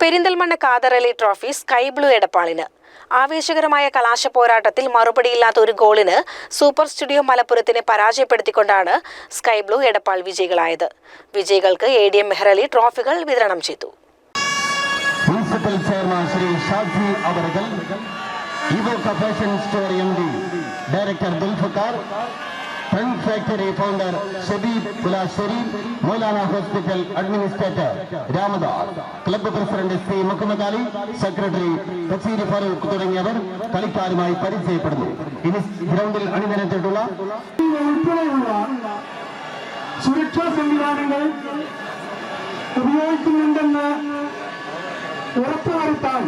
Perinthalmanna Katharali trophy sky blue എടപ്പാളിന്. ആവേശകരമായ കലാശ പോരാട്ടത്തിൽ മറുപടിയില്ലാത്ത ഒരു ഗോളിന് സൂപ്പർ സ്റ്റുഡിയോ മലപ്പുറത്തിനെ പരാജയപ്പെടുത്തിക്കൊണ്ടാണ് സ്കൈ ബ്ലൂ എടപ്പാൾ വിജയികളായത്. വിജയികൾക്ക് എ ഡി എം മെഹ്റലി ട്രോഫികൾ വിതരണം ചെയ്തു. ഡയറക്ടർ പെൺ factory founder Shabeeb Pulasseri Maulana hospital administrator Ramadas club president C Muhammad Ali secretary Kacheeri Farooq തുടങ്ങിയവർ കളിക്കാരുമായി പരിചയപ്പെടുന്നു. ഇനി ഗ്രൗണ്ടിൽ അണിനിരത്തിട്ടുള്ള സുരക്ഷാ സംവിധാനങ്ങൾ ഉപയോഗിക്കുന്നുണ്ടെന്ന് ഉറപ്പുവരുത്താൻ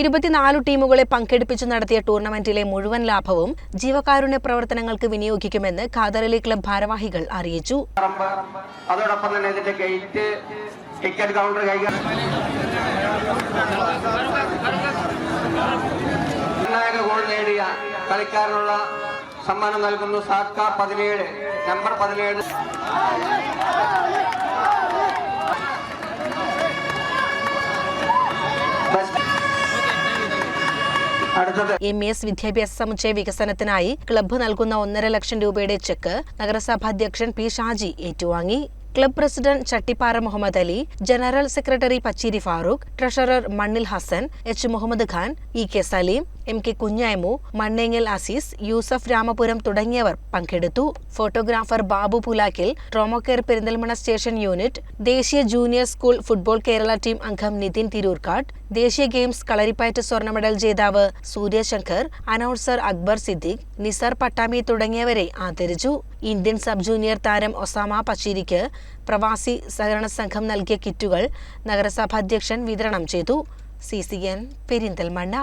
ഇരുപത്തിനാലു ടീമുകളെ പങ്കെടുപ്പിച്ചു നടത്തിയ ടൂർണമെന്റിലെ മുഴുവൻ ലാഭവും ജീവകാരുണ്യ പ്രവർത്തനങ്ങൾക്ക് വിനിയോഗിക്കുമെന്ന് ഖാദറലി ക്ലബ് ഭാരവാഹികൾ അറിയിച്ചു. അതോടൊപ്പം തന്നെ ഇതിന്റെ ഗേറ്റ് ടിക്കറ്റ് കൗണ്ടർ കൈകാര്യം ഗോൾ നേടിയ കളിക്കാരനുള്ള സമ്മാനം നൽകുന്നു സാക്ക പതിനേഴ് നമ്പർ പതിനേഴ്. അടുത്തത് എം എസ് വിദ്യാഭ്യാസ സമുച്ചയ വികസനത്തിനായി ക്ലബ്ബ് നൽകുന്ന ഒന്നര ലക്ഷം രൂപയുടെ ചെക്ക് നഗരസഭാ അധ്യക്ഷൻ പി ഷാജി ഏറ്റുവാങ്ങി. Club president Chattippara Muhammad Ali general secretary Pacheeri Farooq treasurer Mannil Hassan H Muhammad Khan E K Saleem M K Kunhaimu Mannengal Azeez Yusuf Ramapuram തുടങ്ങിയവർ പങ്കെടുത്തു. Photographer Babu Pulakkil trauma care Perinthalmanna station unit ദേശീയ junior school football Kerala team അംഗം നിതിൻ തിരൂർക്കാട് ദേശീയ games Kalaripayattu സ്വർണ medal ജേതാവ് Suryashankar announcer Akbar Siddique Nisar Pattambi തുടങ്ങിയവരെ ആദരിച്ചു. Indian sub junior താരം ഒസാമ പച്ചീരിക്ക് പ്രവാസി സഹകരണ സംഘം നൽകിയ കിറ്റുകൾ നഗരസഭാധ്യക്ഷൻ വിതരണം ചെയ്തു. C C N Perinthalmanna.